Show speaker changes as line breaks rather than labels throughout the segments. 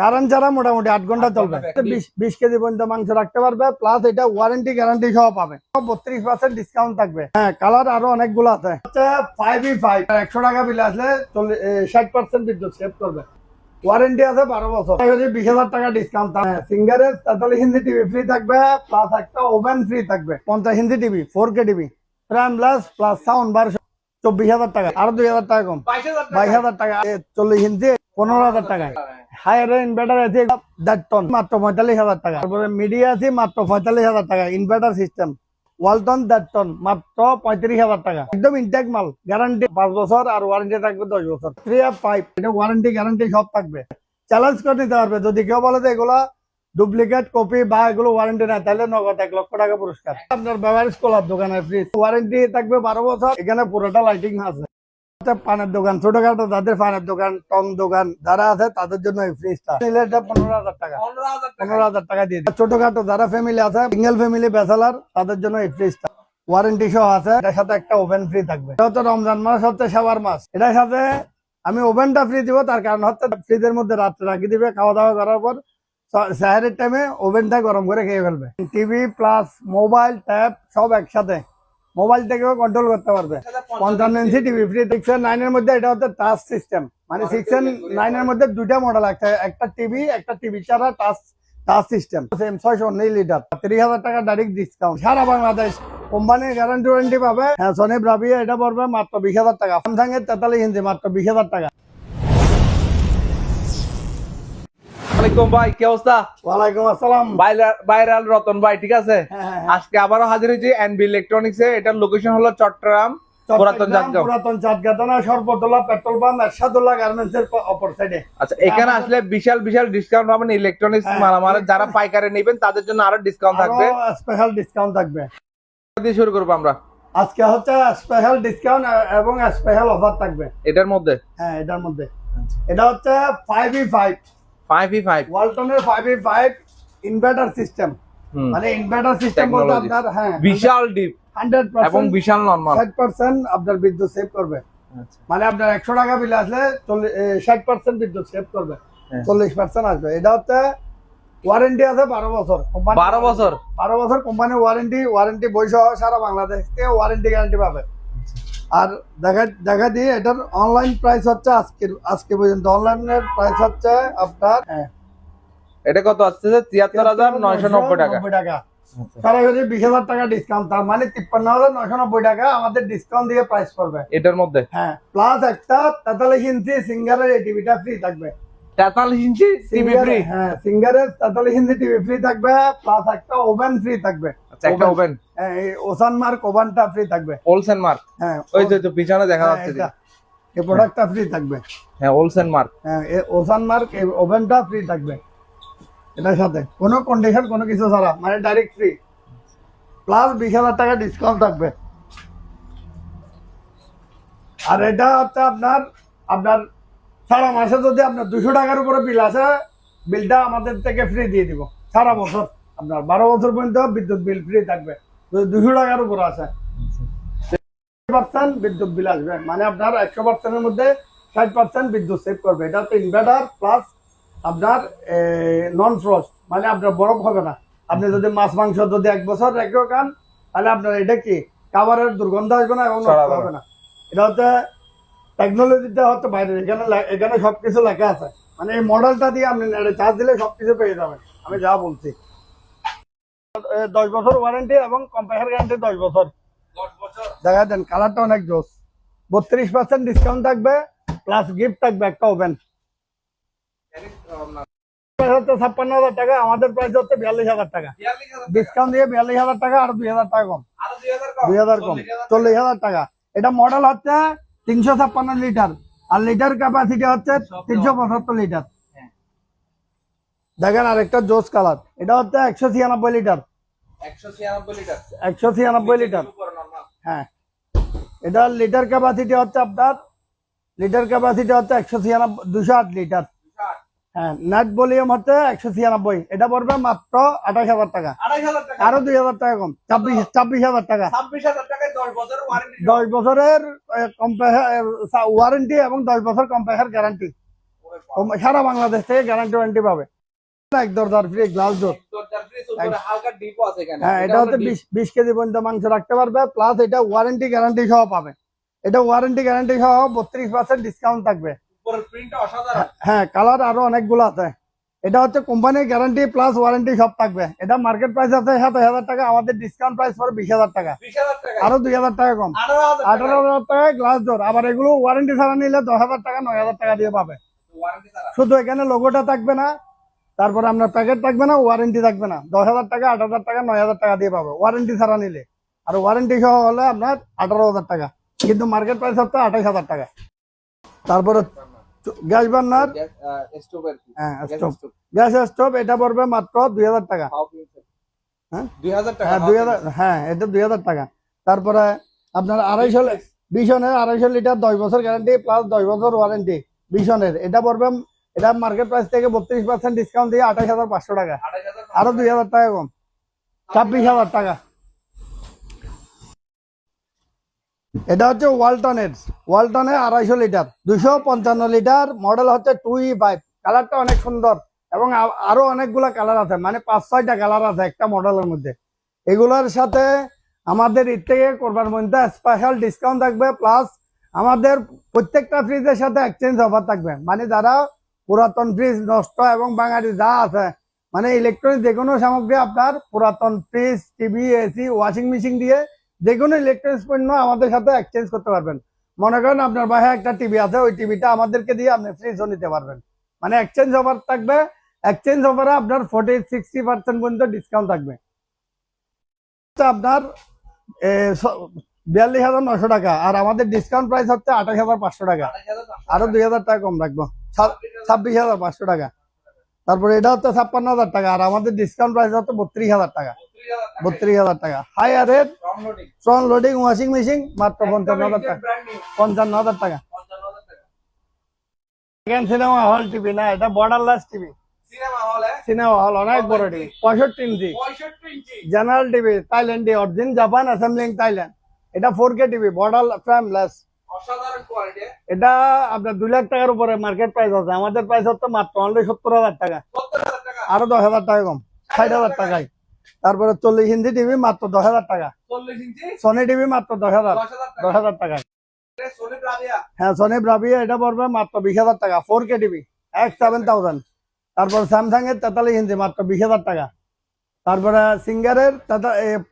কারণ ছাড়া মোটামুটি আট ঘণ্টা চলবে বিশ কেজি পর্যন্ত মাংস রাখতে পারবে প্লাস এটা ওয়ারেন্টি গ্যারান্টি সহ পাবে। বত্রিশ পার্সেন্ট ডিসকাউন্ট থাকবে। হ্যাঁ কালার আরও অনেকগুলো আছে। ফাইভ ই ফাইভ একশো টাকা বিল আসলে ষাট পার্সেন্ট বিদ্যুৎ সেভ করবে। ওয়ারেন্টি আছে বারো বছর। বিশ হাজার টাকা ডিসকাউন্ট সিঙ্গারের তেতাল্লিশ হিন্দি টিভি ফ্রি থাকবে প্লাস একটা ওভেন ফ্রি থাকবে। পঞ্চাশ Hindi TV four K TV prime plus plus sound bar চব্বিশ হাজার টাকা। আরও দুই হাজার টাকা কম। বাইশ হাজার টাকা। চল্লিশ ইঞ্চি পনেরো হাজার টাকায়। হায়ার ইনভার্টার আছে মাত্র পঁয়তাল্লিশ হাজার টাকা। তারপরে মিডিয়া আছে মাত্র পঁয়তাল্লিশ হাজার টাকা ইনভার্টার সিস্টেম ওয়ালটন দেড় টন মাত্র পঁয়ত্রিশ হাজার টাকা। একদম ইনটেক মাল গ্যারান্টি পাঁচ বছর আর ওয়ারেন্টি থাকবে দশ বছর। থ্রি আর ফাইভ এটা ওয়ারেন্টি গ্যারান্টি সব থাকবে। চ্যালেঞ্জ করে নিতে পারবে। যদি কেউ বলে যে এগুলা ডুপ্লিকেট কপি বা এগুলো ওয়ারেন্টি না তাহলে নগদ এক লক্ষ টাকা পুরস্কার। আপনার ব্যবহারিক কলার দোকানে ফ্রি ওয়ারেন্টি থাকবে বারো বছর, এখানে পুরোটা লাইটিং আছে। পানের দোকান ছোটখাটো যাদের পানের দোকান টং দোকান যারা আছে তাদের জন্য এই ফ্রিজটা নিলে এটা পনেরো হাজার টাকা। পনেরো হাজার টাকা। দিয়ে ছোটখাটো যারা ফ্যামিলি আছে সিঙ্গেল ফ্যামিলি ব্যাচেলার তাদের জন্য এই ফ্রিজটা ওয়ারেন্টি সহ আছে এটার সাথে একটা ওভেন ফ্রি থাকবে। এটা হচ্ছে রমজান মাস হচ্ছে সাবার মাস। এটার সাথে আমি ওভেনটা ফ্রি দিব তার কারণ হচ্ছে ফ্রিজের মধ্যে রাত্রে রাখি দিবে খাওয়া দাওয়া করার পর সাহারের টাইমে ওভেনটা গরম করে খেয়ে ফেলবে। টিভি প্লাস মোবাইল ট্যাব সব একসাথে। মোবাইল থেকেও কন্ট্রোল করতে পারবে। পঞ্চান্ন ইঞ্চি টিভি ফ্রি সিক্স এর নাইন মধ্যে এটা হচ্ছে টাচ সিস্টেম মানে সিক্স এর নাইন মধ্যে দুইটা মডেল একটা একটা টিভি একটা টিভি ছাড়া টাচ টাচ সিস্টেম সেম ছয়শো উনিশ লিটার তিরিশ হাজার টাকা ডাইরেক্ট ডিসকাউন্ট সারা বাংলাদেশ কোম্পানির গ্যারান্টি ওয়ারেন্টি পাবে। হ্যাঁ সনি ব্রাভিয়া এটা পড়বে মাত্র বিশ হাজার টাকা। স্যামসাং এর তেতাল্লিশ ইঞ্চি মাত্র বিশ হাজার টাকা।
আসসালামাইকুম ভাই কি অবস্থা?
ওয়ালাইকুম আসসালাম।
ভাইরাল ভাইরাল রতন ভাই ঠিক আছে?
হ্যাঁ, হ্যাঁ, হ্যাঁ।
আজকে আবারও হাজির হয়েছি এনবি ইলেকট্রনিক্স এ। এটার লোকেশন হলো চট্টগ্রাম পুরাতন জাতগাঁও
পুরাতন চাঁদগাতনা সর্বদোলা পেট্রোল পাম্প এরশাদুল্লাহ গার্মেন্টস এর অপর সাইডে
আচ্ছা এখানে আসলে বিশাল বিশাল ডিসকাউন্ট পাবেন ইলেকট্রনিক্স মালামাল। যারা পাইকারে নেবেন তাদের জন্য আরও ডিসকাউন্ট থাকবে।
স্পেশাল ডিসকাউন্ট থাকবে।
দিয়ে শুরু করব আমরা?
আজকে হচ্ছে স্পেশাল ডিসকাউন্ট এবং স্পেশাল অফার থাকবে।
এটার মধ্যে?
হ্যাঁ এটার মধ্যে। এটা হচ্ছে ফাইভ ই ফাইভ ওয়ালটনের ইনভার্টার সিস্টেম মানে ইনভার্টার সিস্টেম বলতে আপনার হ্যাঁ
বিশাল ডিপ
হান্ড্রেড
এবং বিশাল নর্মাল
ষাট পার্সেন্ট আপনার বিদ্যুৎ সেভ করবে। মানে আপনার একশো টাকা বিল আসলে ষাট পার্সেন্ট বিদ্যুৎ সেভ করবে।
হ্যাঁ।
চল্লিশ পার্সেন্ট আসবে। এটা হচ্ছে ওয়ারেন্টি আছে বারো বছর। কোম্পানি
বারো বছর?
বারো বছর কোম্পানি ওয়ারেন্টি ওয়ারেন্টি বই সহ সারা বাংলাদেশ থেকে ওয়ারেন্টি গ্যারান্টি পাবে। আর দেখা দেখা দিয়ে এটার অনলাইন প্রাইস হচ্ছে আজকে আজকে পর্যন্ত। অনলাইনের প্রাইস হচ্ছে আপনার হ্যাঁ,
এটা কত আসছে তিয়াত্তর হাজার নয়শো নব্বই টাকা?
টাকা। সরাসরি বিশ হাজার টাকা ডিসকাউন্ট তার মানে তিপ্পান্ন হাজার নয়শো নব্বই টাকা আমাদের ডিসকাউন্ট দিয়ে প্রাইস পড়বে।
এটার মধ্যে?
হ্যাঁ প্লাস একটা তেতাল্লিশ ইঞ্চি সিঙ্গারের এই টিভিটা ফ্রি থাকবে।
তেতাল্লিশ ইঞ্চি টিভি ফ্রি
হ্যাঁ সিঙ্গারের তেতাল্লিশ ইঞ্চি টিভি ফ্রি থাকবে প্লাস একটা ওভেন ফ্রি থাকবে।
একটা ওভেন
হ্যাঁ, এই ওসান মার্ক ওভেনটা ফ্রি থাকবে।
Olsen mark.
হ্যাঁ
ওই তো পিছনে দেখা
হ্যাঁ,
যাচ্ছে
এই প্রোডাক্টটা ফ্রি থাকবে।
হ্যাঁ ওলসেন মার্ক।
হ্যাঁ ওসান মার্ক এই ওভেনটা ফ্রি থাকবে। এটার সাথে। কোনো কন্ডিশন কোনো কিছু ছাড়া মানে ডাইরেক্ট ফ্রি প্লাস বিশ হাজার টাকা ডিসকাউন্ট থাকবে। আর এটা হচ্ছে আপনার আপনার সারা মাসে যদি আপনার দুশো টাকার উপরে বিল আছে বিলটা আমাদের থেকে ফ্রি দিয়ে দিব সারা বছর। আপনার বারো বছর পর্যন্ত বিদ্যুৎ বিল ফ্রি থাকবে। দুশো টাকার উপরে আছে। পার্সেন্ট বিদ্যুৎ বিল আসবে। মানে আপনার একশো পার্সেন্টের মধ্যে ষাট পার্সেন্ট বিদ্যুৎ সেভ করবে। এটা হচ্ছে ইনভার্টার প্লাস আপনার নন ফ্রস্ট মানে আপনার বরফ হবে না। আপনি যদি মাছ মাংস যদি এক বছর রেখেও খান তাহলে আপনার এটা কি? খাবারের দুর্গন্ধ আসবে না এবং হবে না। এটা হচ্ছে টেকনোলজিটা হচ্ছে বাইরে। এখানে এখানে সবকিছু লেখা আছে। মানে এই মডেলটা দিয়ে আপনি চার্জ দিলে সবকিছু পেয়ে যাবেন। আমি যা বলছি। দশ বছর ওয়ারেন্টি এবং কম্পাইয়ার গ্যারান্টি দশ বছর। দেখা দেন কালারটা অনেক জোস। বত্রিশ পার্সেন্ট ডিসকাউন্ট থাকবে প্লাস গিফট থাকবে একটা ওভেন ছাপ্পান্ন হাজার টাকা, আমাদের হচ্ছে বিয়াল্লিশ হাজার টাকা। ডিসকাউন্ট দিয়ে বিয়াল্লিশ হাজার টাকা, আর দুই হাজার টাকা কম। দুই হাজার কম, চল্লিশ হাজার টাকা। এটা মডেল হচ্ছে তিনশো ছাপ্পান্ন লিটার, আর লিটার ক্যাপাসিটি হচ্ছে তিনশো পঁচাত্তর লিটার। দেখেন আরেকটা জোস কালার। এটা হচ্ছে একশো ছিয়ানব্বই লিটার।
একশো ছিয়ানব্বই লিটার।
হ্যাঁ। এটা লিটার ক্যাপাসিটি হচ্ছে আপনার লিটার ক্যাপাসিটি হচ্ছে একশো ছিয়ানব্বই দুশো আট লিটার। হ্যাঁ নেট ভলিউম হচ্ছে একশো ছিয়ানব্বই। এটা পড়বে মাত্র আঠাশ হাজার টাকা। আরও দুই হাজার টাকা কম। ছাব্বিশ ছাব্বিশ হাজার টাকা।
দশ বছরের ওয়ারেন্টি
ওয়ারেন্টি এবং দশ বছর কম্পেয়ার গ্যারান্টি সারা বাংলাদেশ থেকে গ্যারান্টি ওয়ারেন্টি পাবে। এক দরদার ফ্রি গ্লাস ডোর
হালকা ডিপও আছে এখানে।
হ্যাঁ এটা হচ্ছে বিশ বিশ কেজি পর্যন্ত মাংস রাখতে পারবে প্লাস এটা ওয়ারেন্টি গ্যারান্টি সহ পাবে। এটা ওয়ারেন্টি গ্যারান্টি সহ বত্রিশ পার্সেন্ট ডিসকাউন্ট থাকবে। হ্যাঁ কালার আরও অনেকগুলো আছে। এটা হচ্ছে কোম্পানির গ্যারান্টি প্লাস ওয়ারেন্টি সব থাকবে। এটা মার্কেট প্রাইস আছে সাতাশ হাজার টাকা আমাদের ডিসকাউন্ট প্রাইস বিশ হাজার টাকা। আরও দুই হাজার টাকা কম।
আঠারো হাজার
গ্লাস ডোর আবার এগুলো ওয়ারেন্টি ছাড়া নিলে দশ হাজার টাকা নয় হাজার টাকা দিয়ে পাবে। শুধু এখানে লোগোটা থাকবে না তারপরে আপনার প্যাকেট থাকবে না ওয়ারেন্টি থাকবে না। দশ হাজার টাকা আট হাজার টাকা নয় হাজার টাকা দিয়ে পাবে। ওয়ারেন্টি ছাড়া নিলে। আর ওয়ারেন্টি সহ হলে আপনার আঠারো হাজার টাকা। কিন্তু মার্কেট প্রাইস হচ্ছে আঠাশ হাজার টাকা। তারপরে গ্যাস বার্নার। হ্যাঁ স্টোভ গ্যাস স্টোভ এটা পড়বে মাত্র দুই হাজার টাকা। হ্যাঁ?
দুই হাজার টাকা
হ্যাঁ হ্যাঁ এটা দুই হাজার টাকা। তারপরে আপনার আড়াইশো বিশনের আড়াইশো লিটার দশ বছর গ্যারান্টি প্লাস দশ বছর ওয়ারেন্টি বিশনের এটা পড়বে এটা মার্কেট প্রাইস থেকে বত্রিশ পার্সেন্ট ডিসকাউন্ট দিয়ে আঠাশ হাজার পাঁচশো টাকা। আরও দুই হাজার টাকা কম। ছাব্বিশ হাজার টাকা। এটা হচ্ছে ওয়ালটনের ওয়ালটনে আড়াইশো লিটার। দুশো পঞ্চান্ন লিটার। মডেল হচ্ছে টু ই ফাইভ কালারটা অনেক সুন্দর এবং আরও অনেকগুলা কালার আছে। মানে পাঁচ, ছয়টা কালার আছে একটা মডেলের মধ্যে। এগুলোর সাথে আমাদের ঈদ থেকে করবার মধ্যে স্পেশাল ডিসকাউন্ট থাকবে। প্লাস আমাদের প্রত্যেকটা ফ্রিজের সাথে এক্সচেঞ্জ অফার থাকবে। মানে যারা পুরাতন ফ্রিজ নষ্ট এবং বাঙালি যা আছে মানে ইলেকট্রনিক যে কোনো সামগ্রী আপনার পুরাতন fridge TV AC washing machine দিয়ে যে কোনো ইলেকট্রনিক্স পণ্য আমাদের সাথে এক্সচেঞ্জ করতে পারবেন। মনে করেন আপনার বাসায় একটা টিভি আছে, ওই টিভিটা আমাদেরকে দিয়ে আপনি ফ্রিজও নিতে পারবেন। মানে এক্সচেঞ্জ অফার থাকবে এক্সচেঞ্জ অফারে আপনার ফোর্টি সিক্সটি পার্সেন্ট পর্যন্ত ডিসকাউন্ট থাকবে। আপনার বিয়াল্লিশ হাজার নশো টাকা, আর আমাদের ডিসকাউন্ট প্রাইস হচ্ছে আঠাশ হাজার পাঁচশো টাকা। আরও দুই হাজার টাকা কম রাখব। ছাব্বিশ হাজার পাঁচশো টাকা। তারপরে এটা হচ্ছে ছাপ্পান্ন হাজার টাকা, আর আমাদের ডিসকাউন্ট প্রাইস হচ্ছে বত্রিশ হাজার টাকা।
বত্রিশ হাজার টাকা।
High rate. Front loading washing machine মাত্র পঞ্চান্ন হাজার টাকা। পঞ্চান্ন হাজার টাকা। সিনেমা হল টিভি না, এটা বর্ডারলেস টিভি
সিনেমা হলে
অনেক বড় টিভি পঁয়ষট্টি ইঞ্চি। জেনারেল টিভি থাইল্যান্ডি অরিজিন জাপান অ্যাসেম্বলিং থাইল্যান্ড এটা four K TV border frameless এটা আপনার দুই লাখ টাকার উপরে মার্কেট প্রাইস আছে। আমাদের প্রাইস হচ্ছে মাত্র অনলি সত্তর হাজার টাকা। আরও দশ হাজার টাকা কম। ষাট হাজার টাকায়। তারপরে চল্লিশ ইঞ্চি টিভি মাত্র দশ হাজার টাকা। সনি টিভি মাত্র দশ হাজার।
দশ হাজার টাকা।
হ্যাঁ সনি ব্রাভিয়া এটা পড়বে মাত্র বিশ হাজার টাকা। Four K TV X seven thousand তারপর স্যামসাং এর তেতাল্লিশ ইঞ্চি মাত্র বিশ হাজার টাকা। তারপরে সিঙ্গারের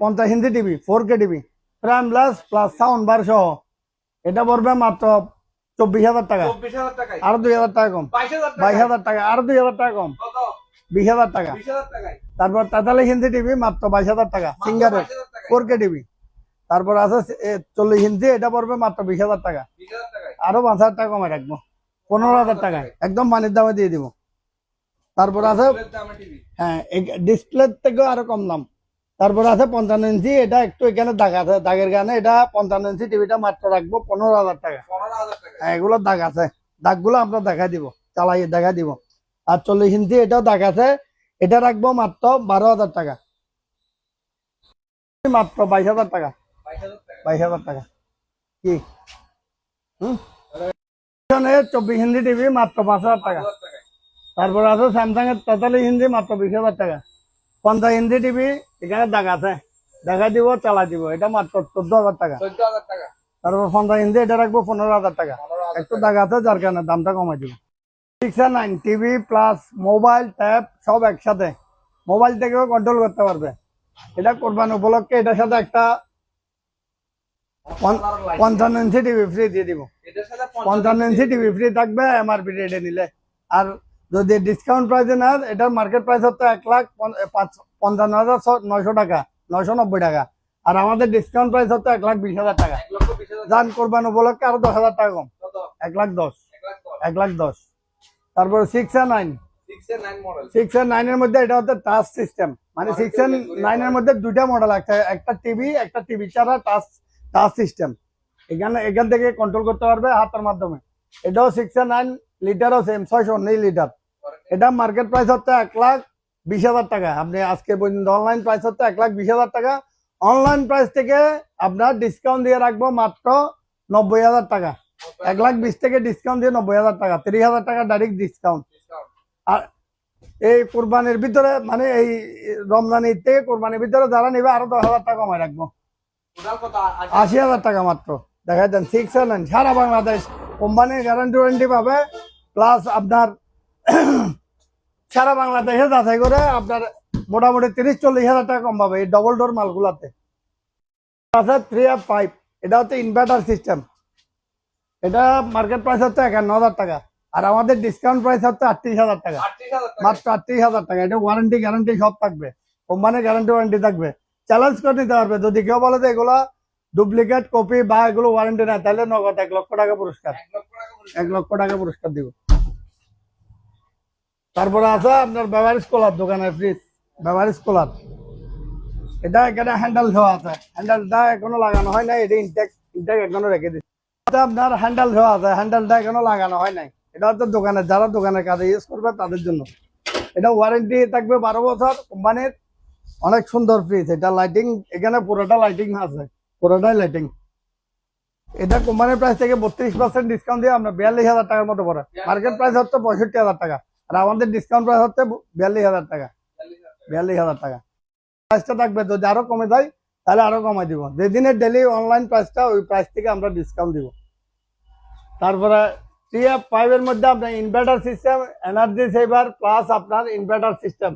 পঞ্চাশ inch TV four K TV prime plus plus sound bar সহ। এটা পড়বে মাত্র চব্বিশ হাজার টাকা। আরও দুই হাজার টাকা কম।
বাইশ হাজার টাকা
আরও দুই হাজার টাকা কম। বিশ হাজার টাকা। তারপর তেতাল্লিশ ইঞ্চি টিভি মাত্র বাইশ হাজার টাকা সিঙ্গারের ফোর কে টিভি। তারপর আছে চল্লিশ ইঞ্চি এটা পড়বে মাত্র বিশ হাজার টাকা। আরও পাঁচ হাজার টাকা কমে রাখব। পনেরো হাজার টাকা। একদম পানির দামে দিয়ে দিব। তারপর আছে হ্যাঁ ডিসপ্লে থেকেও আরও কম দাম। তারপর আছে পঞ্চান্ন ইঞ্চি এটা একটু এখানে দাগ আছে দাগের কারণে এটা পঞ্চান্ন ইঞ্চি টিভিটা মাত্র রাখব পনেরো হাজার টাকা। হ্যাঁ এগুলোর দাগ আছে। দাগগুলো আমরা দেখা দিব চালাই দেখা দিব। আর চল্লিশ ইঞ্চি এটাও দাগ আছে। এটা রাখব মাত্র বারো হাজার টাকা। মাত্র বাইশ হাজার টাকা।
বাইশ হাজার টাকা।
কি? হুম? চব্বিশ ইঞ্চি টিভি মাত্র পাঁচ হাজার টাকা। তারপর আছে স্যামসাং এর তেতাল্লিশ ইঞ্চি মাত্র বিশ হাজার টাকা। পঞ্চাশ ইঞ্চি টিভি এখানে দাগ আছে। দেখা দিব চালা দিব এটা মাত্র চোদ্দ হাজার টাকা। তারপর পঞ্চাশ ইঞ্চি এটা রাখব পনেরো হাজার টাকা। একটু দাগ আছে যার কারণে দামটা কমাই দিব। সিক্স আর nine TV plus mobile tab সব একসাথে। মোবাইল থেকেও কন্ট্রোল করতে পারবে। এটা কোরবান উপলক্ষে এটার সাথে একটা পঞ্চান্ন ইঞ্চি টিভি ফ্রি দিয়ে দিব। পঞ্চান্ন ইঞ্চি টিভি ফ্রি থাকবে এমআরপি রেটে নিলে। আর যদি ডিসকাউন্ট প্রাইসে না এটার মার্কেট প্রাইস হচ্ছে এক লাখ পঞ্চান্ন হাজার নয়শো টাকা নয়শো নব্বই টাকা। আর আমাদের ডিসকাউন্ট প্রাইস হচ্ছে এক লাখ বিশ হাজার টাকা। যান কোরবান উপলক্ষে আরও দশ হাজার টাকা কম। এক লাখ দশ।
এক লাখ দশ।
তারপরে সিক্স আর নাইন সিক্স আর নাইনের মধ্যে এটা হচ্ছে টাচ সিস্টেম মানে সিক্স আর নাইনের মধ্যে দুইটা মডেল একটা একটা টিভি একটা টিভি ছাড়া টাচ টাচ সিস্টেম এখানে এখান থেকে কন্ট্রোল করতে পারবে হাতের মাধ্যমে। এটাও সিক্স নাইন লিটারও সেম ছয়শো উনিশ লিটার এটা মার্কেট প্রাইস হচ্ছে এক লাখ বিশ হাজার টাকা। আপনি আজকে পর্যন্ত অনলাইন প্রাইস হচ্ছে এক লাখ বিশ হাজার টাকা। অনলাইন প্রাইস থেকে আপনার ডিসকাউন্ট দিয়ে রাখব মাত্র নব্বই হাজার টাকা। এক লাখ বিশ থেকে ডিসকাউন্ট দিয়ে নব্বই হাজার টাকা। তিরিশ হাজার টাকা ডাইরেক্ট ডিসকাউন্ট আর এই কোরবানির ভিতরে মানে এই রমজান ঈদ থেকে কোরবানির ভিতরে যারা নেবে আরও দশ হাজার টাকা কমায় রাখব। আশি হাজার টাকা মাত্র। দেখা যান সিক্স সারা বাংলাদেশ কোম্পানির গ্যারান্টি ওয়ারেন্টি পাবে। প্লাস আপনার সারা বাংলাদেশে যাচাই করে আপনার মোটামুটি তিরিশ চল্লিশ হাজার টাকা কম পাবে এই ডবল ডোর মালগুলাতে। আছে থ্রি এফ ফাইভ এটা হচ্ছে ইনভার্টার সিস্টেম এটা মার্কেট প্রাইস হচ্ছে একান্ন হাজার টাকা। আর আমাদের ডিসকাউন্ট প্রাইস হচ্ছে আটত্রিশ হাজার টাকা। মাত্র আটত্রিশ হাজার টাকা। এটা ওয়ারেন্টি গ্যারান্টি সব থাকবে। কোম্পানির গ্যারান্টি ওয়ারেন্টি থাকবে। চ্যালেঞ্জ করে নিতে পারবে। যদি কেউ বলে যে এগুলা ডুপ্লিকেট কপি বা এগুলো ওয়ারেন্টি না তাহলে নগদ এক লক্ষ টাকা পুরস্কার। এক লক্ষ টাকা পুরস্কার দিব। তারপরে আছে আপনার বেভারেজ কোলার দোকানের ফ্রিজ বেভারেজ কোলার এটা এখানে হ্যান্ডেল দেওয়া আছে। হ্যান্ডেলটা এখনও লাগানো হয় নাই, এটা ইনটেক ইনটেক এখনও রেখে দিচ্ছে আপনার হ্যান্ডেল দেওয়া আছে হ্যান্ডেলটা এখনও লাগানো হয় নাই। এটা হচ্ছে দোকানে যারা দোকানের কাজে ইউজ করবে তাদের জন্য। এটা ওয়ারেন্টি থাকবে বারো বছর, কোম্পানির অনেক সুন্দর ফ্রিজ এটা লাইটিং এখানে পুরোটা লাইটিং আছে, পুরোটাই লাইটিং এটা কোম্পানির প্রাইস থেকে বত্রিশ পার্সেন্ট ডিসকাউন্ট দিয়ে আপনার বিয়াল্লিশ হাজার টাকার মতো পড়ে। মার্কেট প্রাইস হচ্ছে পঁয়ষট্টি হাজার টাকা। আর আমাদের ডিসকাউন্ট প্রাইস হচ্ছে বিয়াল্লিশ হাজার টাকা। বিয়াল্লিশ হাজার টাকা। প্রাইসটা থাকবে, যদি আরও কমে যায়, তাহলে আরও কমাই দিব। যেদিনের ডেলি অনলাইন প্রাইসটা ওই প্রাইস থেকে আমরা ডিসকাউন্ট দিব। তারপরে থ্রি এফ ফাইভ এর মধ্যে আপনার inverter system energy saver plus আপনার inverter system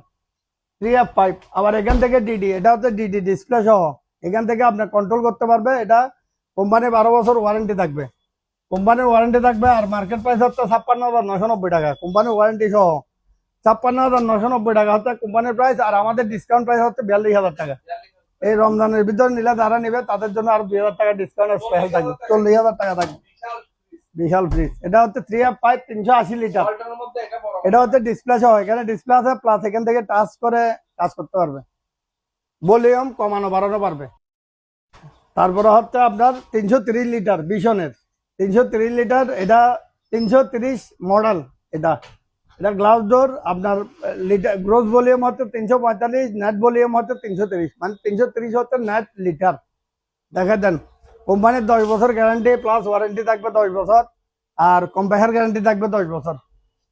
three F five আবার এখান থেকে ডিডি এটা হচ্ছে ডিডি ডিসপ্লে সহ। এখান থেকে আপনি কন্ট্রোল করতে পারবে এটা কোম্পানি বারো বছর ওয়ারেন্টি থাকবে। কোম্পানির ওয়ারেন্টি থাকবে আর মার্কেট প্রাইস হচ্ছে ছাপ্পান্ন হাজার নশো নব্বই টাকা। কোম্পানির ওয়ারেন্টি সহ ছাপ্পান্ন হাজার নশো নব্বই টাকা হচ্ছে কোম্পানির প্রাইস আর আমাদের ডিসকাউন্ট প্রাইস হচ্ছে বিয়াল্লিশ হাজার টাকা। এই রমজানের ভিতরে নিলে যারা নিবে, তাদের জন্য আর দুই হাজার টাকা ডিসকাউন্ট স্পেশাল থাকবে। চল্লিশ হাজার টাকা থাকবে। বিশাল ফ্রিজ এটা হচ্ছে থ্রি এফ ফাইভ তিনশো আশি লিটার এটা হচ্ছে ডিসপ্লে সহ। এখানে ডিসপ্লে আছে প্লাস এখান থেকে টাচ করে কাজ করতে পারবে। ভলিউম কমানো, বাড়ানো পারবে। তারপরে হচ্ছে আপনার তিনশো লিটার বিশনের তিনশো তিরিশ লিটার, এটা তিনশো তিরিশ মডেল এটা। এটা গ্লাস ডোর আপনার লিটার গ্রোস ভলিউম হচ্ছে তিনশো পঁয়তাল্লিশ নেট ভলিউম হচ্ছে তিনশো তিরিশ। মানে তিনশো তিরিশ হচ্ছে নেট লিটার দেখা দেন কোম্পানির দশ বছর গ্যারান্টি প্লাস ওয়ারেন্টি থাকবে দশ বছর, আর কম্পেয়ার গ্যারান্টি থাকবে দশ বছর।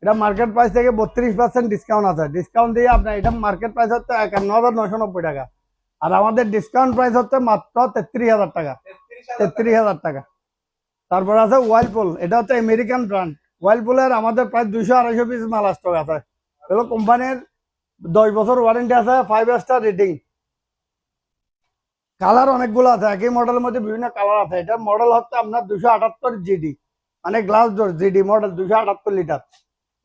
এটা মার্কেট প্রাইস থেকে বত্রিশ পার্সেন্ট ডিসকাউন্ট আছে। ডিসকাউন্ট দিয়ে আপনার এটা মার্কেট প্রাইস হচ্ছে একান্ন হাজার নশো নব্বই টাকা। আর আমাদের ডিসকাউন্ট প্রাইস হচ্ছে মাত্র তেত্রিশ হাজার টাকা। তেত্রিশ হাজার টাকা। তারপর আছে ওয়াইলপুল এটা হচ্ছে আমেরিকান ব্র্যান্ড ওয়াইলপুলের আমাদের প্রায় দুইশো আড়াইশো পিস মাল স্টক আছে। এগুলো কোম্পানির দশ বছর ওয়ারেন্টি আছে ফাইভ স্টার রেটিং কালার অনেকগুলো আছে, একই মডেলের মধ্যে বিভিন্ন কালার আছে। এটার মডেল হচ্ছে আপনার দুশো আটাত্তর জিডি মানে গ্লাস ডোর জিডি মডেল দুশো আটাত্তর লিটার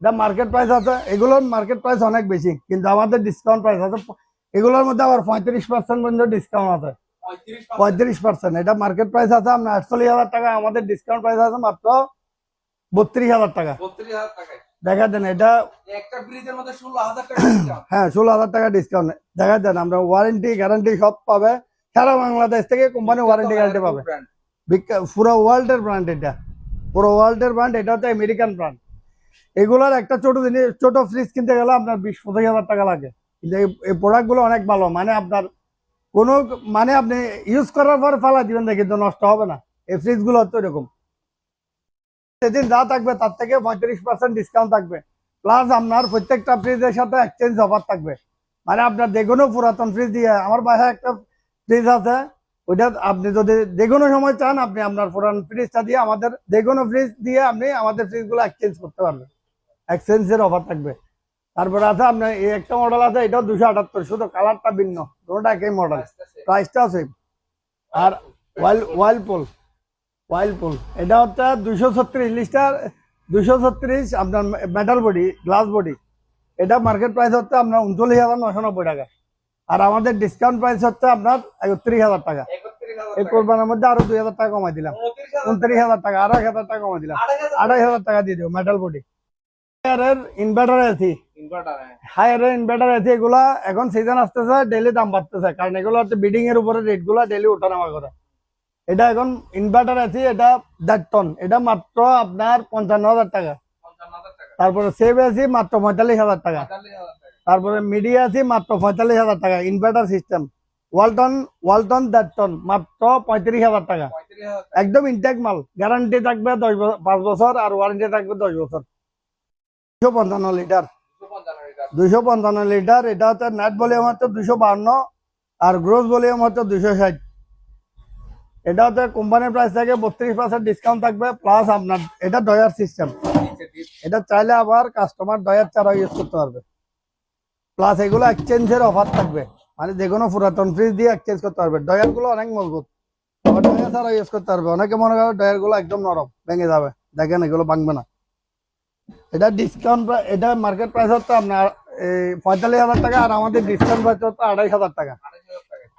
এটা মার্কেট প্রাইস আছে, এগুলোর মার্কেট প্রাইস অনেক বেশি, কিন্তু আমাদের ডিসকাউন্ট প্রাইস আছে। এগুলোর মধ্যে আবার পঁয়ত্রিশ পার্সেন্ট পর্যন্ত ডিসকাউন্ট আছে। পঁয়ত্রিশ পার্সেন্ট এটা মার্কেট প্রাইস আছে আপনার আটচল্লিশ হাজার টাকা আমাদের ডিসকাউন্ট প্রাইস আছে মাত্র বত্রিশ হাজার টাকা। দেখা দেন এটা হ্যাঁ ষোলো হাজার টাকা ডিসকাউন্ট দেখা দেন আমরা ওয়ারেন্টি গ্যারান্টি সব পাবে। সারা বাংলাদেশ থেকে কোম্পানি ওয়ারেন্টি গ্যারান্টি পাবে। পুরো ওয়ার্ল্ডের ব্র্যান্ড এটা। পুরো ওয়ার্ল্ডের ব্র্যান্ড এটা হচ্ছে আমেরিকান ব্র্যান্ড এগুলোর একটা ছোট জিনিস ছোট ফ্রিজ কিনতে গেলে আপনার বিশ পঁচিশ হাজার টাকা লাগে। কিন্তু এই- এই প্রোডাক্টগুলো অনেক ভালো। মানে আপনার কোনো মানে আপনি ইউজ করার পর ফালা দিবেন না কিন্তু নষ্ট হবে না। এই ফ্রিজগুলো হচ্ছে এরকম। সেদিন যা থাকবে, তার থেকে পঁয়ত্রিশ পার্সেন্ট ডিসকাউন্ট থাকবে। প্লাস আপনার প্রত্যেকটা ফ্রিজের সাথে এক্সচেঞ্জ অফার থাকবে। মানে আপনার যে পুরাতন ফ্রিজ দিয়ে, আমার বাসায় একটা ফ্রিজ আছে। ওইটা আপনি যদি যে সময় চান, আপনি আপনার পুরান ফ্রিজটা দিয়ে আমাদের যে ফ্রিজ দিয়ে আপনি আমাদের ফ্রিজগুলো এক্সচেঞ্জ করতে পারবেন। এক্সচেঞ্জের অফার থাকবে। তারপরে আছে আপনার এই একটা মডেল আছে, এটাও দুশো আটাত্তর, শুধু কালারটা ভিন্ন, দুটোটা একই মডেল প্রাইসটা সেম আর ওয়াইল ওয়াইলপুল ওয়াইলপুল এটা হচ্ছে দুশো ছত্রিশ লিস্টার দুশো ছত্রিশ আপনার মেটাল বডি গ্লাস বডি এটা মার্কেট প্রাইস হচ্ছে আপনার উনচল্লিশ হাজার নশো নব্বই টাকা। আর আমাদের ডিসকাউন্ট প্রাইস হচ্ছে আপনার একত্রিশ হাজার টাকা। এই কোরবানের মধ্যে আরও দুই হাজার টাকা কমাই দিলাম,
উনত্রিশ হাজার
টাকা, আড়াই হাজার টাকা কমাই দিলাম,
আড়াই হাজার
টাকা দিয়ে দিও মেটাল বডি ইনভার্টার এসি। হায়ারের ইনভার্টার এসি এগুলা এখন সিজন আসতেছে ডেলি দাম বাড়তেছে। কারণ এগুলো হচ্ছে বিডিং এর উপরে রেটগুলা ডেলি ওঠানামা করে। এটা এখন ইনভার্টার আছে এটা দেড় টন এটা মাত্র আপনার পঞ্চান্ন হাজার টাকা। তারপরে সেভ আছে মাত্র পঁয়তাল্লিশ হাজার টাকা। তারপরে মিডিয়া আছে মাত্র পঁয়তাল্লিশ হাজার টাকা ইনভার্টার সিস্টেম ওয়ালটন ওয়ালটন দেড় টন মাত্র পঁয়ত্রিশ হাজার টাকা। একদম ইনটেক মাল। গ্যারান্টি থাকবে দশ বছর পাঁচ বছর আর ওয়ারেন্টি থাকবে দশ বছর। দুশো পঞ্চান্ন লিটার। দুইশো পঞ্চান্ন লিটার, এটা হচ্ছে নেট ভলিউম হচ্ছে দুশো বাহান্ন আর গ্রোস ভলিউম হচ্ছে দুশো ষাট। এটা হচ্ছে কোম্পানির প্রাইস থেকে বত্রিশ পার্সেন্ট ডিসকাউন্ট থাকবে প্লাস আপনার, এটা ডয়ার সিস্টেম এটা চাইলে আবার কাস্টমার ডয়ার ছাড়া ইউজ করতে পারবে। প্লাস এগুলো এক্সচেঞ্জের অফার থাকবে। মানে যে কোনো পুরাতন ফ্রিজ দিয়ে এক্সচেঞ্জ করতে পারবে। ডয়ারগুলো অনেক মজবুত। ডয়ার ছাড়া ইউজ করতে পারবে। অনেকে মনে করে ডয়ারগুলো একদম নরম, ভেঙে যাবে। দেখেন এগুলো ভাঙবে না। এটা ডিসকাউন্ট এটা মার্কেট প্রাইস হচ্ছে আপনার পঁয়তাল্লিশ হাজার টাকা আর আমাদের ডিসকাউন্ট প্রাইস হচ্ছে আড়াইশ হাজার টাকা।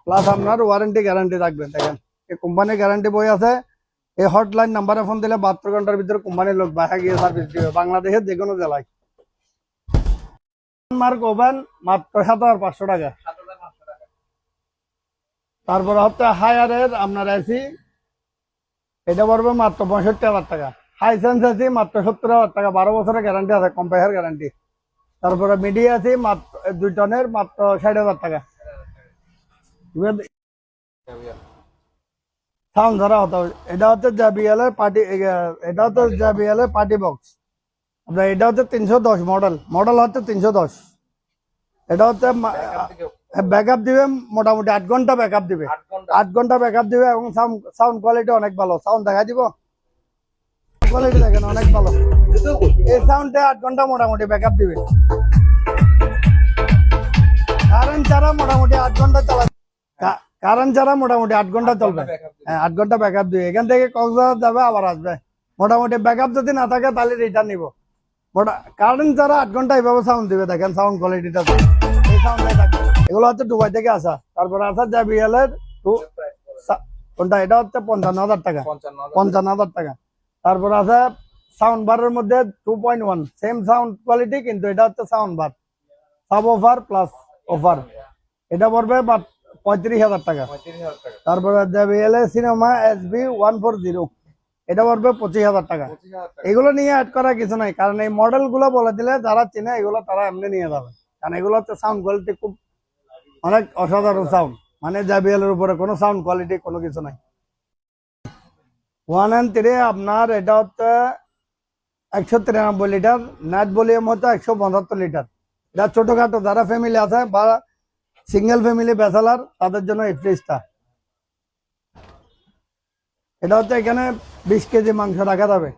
প্লাস আপনার ওয়ারেন্টি গ্যারান্টি থাকবে, দেখেন। এই কোম্পানির গ্যারান্টি বই আছে, এই হটলাইন নাম্বারে ফোন দিলে বাহাত্তর ঘণ্টার ভিতরে কোম্পানির লোক বাসা গিয়ে সার্ভিস দিবে, বাংলাদেশের যে কোনো জেলায়। মার্ক ওভেন মাত্র সাত হাজার পাঁচশো টাকা। তারপরে হচ্ছে হায়ারের আপনার এসি এটা পড়বে মাত্র পঁয়ষট্টি হাজার টাকা। হাই সেন্স এসি মাত্র সত্তর হাজার টাকা বারো বছরের গ্যারান্টি আছে কম্পায়ার গ্যারান্টি তারপরে মিডিয়া আছে মাত্র দুই টনের মাত্র ষাট হাজার টাকা। সাউন্ড ধরা হতো এটা হচ্ছে জাবিএল এর পার্টি এটা হচ্ছে জাবিএল এর পার্টি বক্স আপনার এটা হচ্ছে তিনশো দশ মডেল মডেল হচ্ছে তিনশো দশ। এটা হচ্ছে ব্যাকআপ দিবে মোটামুটি আট ঘণ্টা ব্যাকআপ দিবে। আট ঘণ্টা। ব্যাকআপ দিবে এবং সাউন্ড কোয়ালিটি অনেক ভালো। সাউন্ড দেখা দিব। কোয়ালিটি দেখেন অনেক ভালো। এই সাউন্ডে আট ঘণ্টা মোটামুটি ব্যাকআপ দিবে। কারেন্ট ছাড়া মোটামুটি আট ঘণ্টা চালা কারেন্ট ছাড়া মোটামুটি আট ঘণ্টা চলবে। হ্যাঁ আট ঘণ্টা ব্যাকআপ দিবে। এখান থেকে কক্সবাজার যাবে আবার আসবে। মোটামুটি ব্যাকআপ যদি না থাকে তাহলে রিটার্ন নিব। মোটা কারেন্ট ছাড়া আট ঘণ্টা এইভাবে সাউন্ড দিবে দেখেন সাউন্ড কোয়ালিটিটা এই সাউন্ডে থাকবে। এগুলো হচ্ছে দুবাই থেকে আসা। তারপরে আসা জাবিএল এর টু কোনটা? এটা হচ্ছে পঞ্চান্ন হাজার টাকা। পঞ্চান্ন হাজার টাকা। তারপর আছে সাউন্ড বারের মধ্যে two point one same sound quality কিন্তু এটা হচ্ছে sound bar sub offer plus offer এটা পড়বে পঁয়ত্রিশ হাজার টাকা। তারপরে JBL cinema S B one four zero এটা পড়বে পঁচিশ হাজার টাকা। এগুলো নিয়ে অ্যাড করা কিছু নাই কারণ এই মডেলগুলো বলে দিলে যারা চিনে এগুলো তারা এমনি নিয়ে যাবে। কারণ এগুলো হচ্ছে সাউন্ড কোয়ালিটি খুব অনেক অসাধারণ সাউন্ড মানে জেবিএল এর উপরে কোনো সাউন্ড কোয়ালিটি কোনো কিছু নাই। ওয়ান অ্যান্ড থ্রি আপনার এটা হচ্ছে একশো তিরানব্বই লিটার নেট ভলিউম হচ্ছে একশো পঁচাত্তর লিটার। এটা ছোটখাটো, যারা ফ্যামিলি আছে বা সিঙ্গেল ফ্যামিলি ব্যাচেলার তাদের জন্য এই ফ্রিজটা এটা হচ্ছে এখানে বিশ কেজি মাংস রাখা যাবে।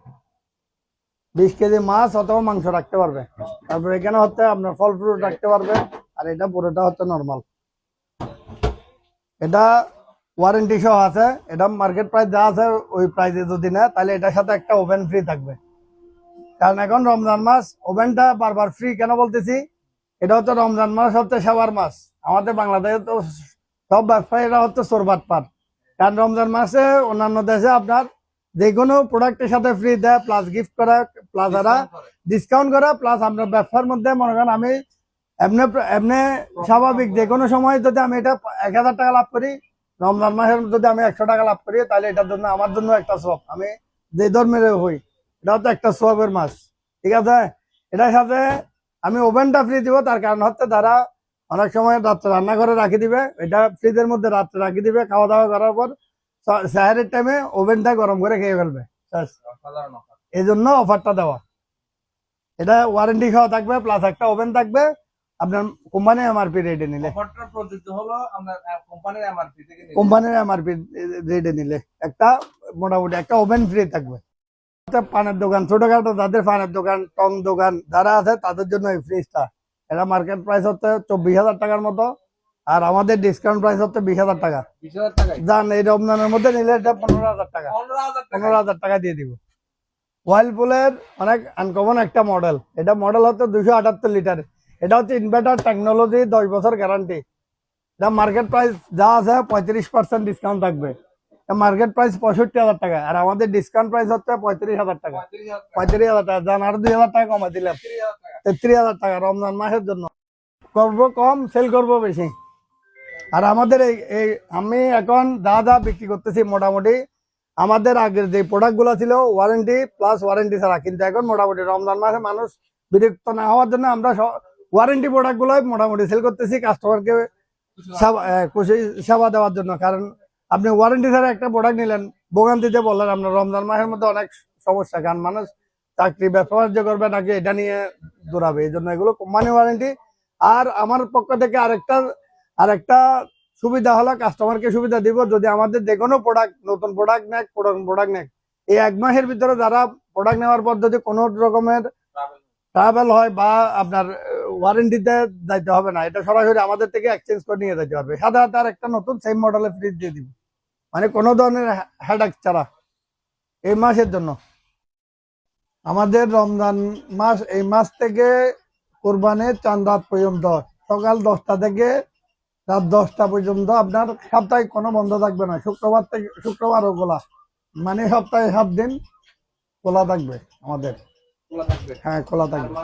বিশ কেজি মাছ অথবা মাংস রাখতে পারবে। তারপরে এখানে হচ্ছে আপনার ফল ফ্রুট রাখতে পারবে। আর এটা পুরোটা হচ্ছে নর্মাল এটা ওয়ারেন্টি সহ আছে। এটা মার্কেট প্রাইস যা আছে ওই প্রাইসে যদি নেয় তাহলে এটার সাথে একটা ওভেন ফ্রি থাকবে। কারণ এখন রমজান মাস ওভেনটা বারবার ফ্রি কেন বলতেছি? এটা হচ্ছে রমজান মাস হচ্ছে সবার মাস। আমাদের বাংলাদেশে তো সব ব্যবসায়ী ব্যবসায়ীরা হচ্ছে সোরবাদ পার কারণ রমজান মাসে অন্যান্য দেশে আপনার যে কোনো প্রোডাক্টের সাথে ফ্রি দেয় প্লাস গিফট করা প্লাস এরা ডিসকাউন্ট করা। প্লাস আপনার ব্যবসার মধ্যে মনে করেন আমি এমনি এমনি স্বাভাবিক যে কোনো সময় যদি আমি এটা এক হাজার টাকা লাভ করি রমজান মাসের যদি আমি একশো টাকা লাভ করি তাহলে এটার জন্য আমার জন্য একটা সব আমি যে ধর্মের হই এটা হচ্ছে একটা সোয়াবের মাস। ঠিক আছে? এটার সাথে আমি ওভেনটা ফ্রি দিব তার কারণ হচ্ছে তারা অনেক সময় রাত্রে রান্নাঘরে রাখি দিবে। এটা ফ্রিজের মধ্যে রাত্রে রাখি দিবে খাওয়া দাওয়া করার পর সাহারের টাইমে ওভেনটা গরম করে খেয়ে ফেলবে। এই জন্য অফারটা দেওয়া। এটা ওয়ারেন্টি খাওয়া থাকবে প্লাস একটা ওভেন থাকবে। আপনার কোম্পানি এমআরপি রেটে নিলে।
অফারটা প্রযোজ্য হলো আমরা কোম্পানির এমআরপি থেকে নিলে।
কোম্পানির এমআরপি রেটে নিলে। একটা মোটামুটি একটা ওভেন ফ্রি থাকবে। একটা পানের দোকান ছোটখাটো যাদের পানের দোকান টং দোকান যারা আছে তাদের জন্য এই ফ্রিজটা এটা মার্কেট প্রাইস হচ্ছে চব্বিশ হাজার টাকার মতো আর আমাদের ডিসকাউন্ট প্রাইস হচ্ছে বিশ হাজার টাকা। যান এই রমজানের মধ্যে নিলে এটা পনেরো হাজার টাকা।
পনেরো হাজার টাকা
দিয়ে দিব। ওয়াইল ওয়াইলপুলের অনেক আনকমন একটা মডেল এটা মডেল হচ্ছে দুশো আটাত্তর লিটার এটা হচ্ছে ইনভার্টার টেকনোলজি দশ বছর গ্যারান্টি যা মার্কেট প্রাইস যা আছে, পঁয়ত্রিশ পার্সেন্ট ডিসকাউন্ট থাকবে। মার্কেট প্রাইস পঁয়ষট্টি হাজার টাকা। আর আমাদের ডিসকাউন্ট প্রাইস হচ্ছে পঁয়ত্রিশ হাজার টাকা।
পঁয়ত্রিশ হাজার টাকা।
যান আরও দুই হাজার টাকা কমাই দিলাম। তেত্রিশ হাজার টাকা রমজান মাসের জন্য। করব কম সেল করব বেশি। আর আমাদের এই আমি এখন যা যা বিক্রি করতেছি মোটামুটি, আমাদের আগের যে প্রোডাক্টগুলো ছিল ওয়ারেন্টি প্লাস ওয়ারেন্টি ছাড়া। কিন্তু এখন মোটামুটি রমজান মাসে মানুষ বিরক্ত না হওয়ার জন্য আমরা ওয়ারেন্টি প্রোডাক্ট গুলোই মোটামুটি সেল করতেছি কাস্টমারকে খুশি সেবা দেওয়ার জন্য। কারণ আপনি ওয়ারেন্টি ছাড়া একটা প্রোডাক্ট নিলেন, ভোগান্তিতে বললেন আপনার রমজান মাসের মধ্যে অনেক সমস্যা, কারণ মানুষ চাকরি, ব্যবসা বাণিজ্য করবে নাকি এটা নিয়ে দৌড়াবে, এই জন্য এগুলো কোম্পানি ওয়ারেন্টি আর আমার পক্ষ থেকে আরেকটা আরেকটা সুবিধা হলো কাস্টমারকে সুবিধা দিব, যদি আমাদের যে কোনো প্রোডাক্ট নতুন প্রোডাক্ট নেক পুরান প্রোডাক্ট নেক, এই এক মাসের ভিতরে যারা প্রোডাক্ট নেওয়ার পর যদি কোনো রকমের ট্রাভেল হয় বা আপনার ওয়ারেন্টিতে যাইতে হবে না। এটা সরাসরি আমাদের থেকে এক্সচেঞ্জ করে নিয়ে যেতে হবে সাথে আর একটা নতুন সেম মডেলের ফ্রিজ দিয়ে দিব। মানে কোনো ধরনের হেডাক ছাড়া। এই মাসের জন্য। আমাদের রমজান মাস, এই মাস থেকে কোরবানের চাঁদ রাত পর্যন্ত। সকাল দশটা থেকে রাত দশটা পর্যন্ত। আপনার সপ্তাহে কোনো বন্ধ থাকবে না। শুক্রবার থেকে শুক্রবারও খোলা মানে সপ্তাহে সাত দিন খোলা থাকবে আমাদের। হ্যাঁ খোলা থাকবে।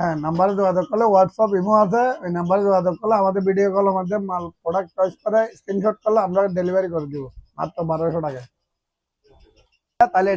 হ্যাঁ নাম্বারে যোগাযোগ করলে হোয়াটসঅ্যাপ ইমো আছে ওই নাম্বারে যোগাযোগ করলে আমাদের ভিডিও কলের মধ্যে মাল প্রোডাক্ট চয়েস করে স্ক্রিনশট করলে আমরা ডেলিভারি করে দিব মাত্র বারোশো টাকা তাহলে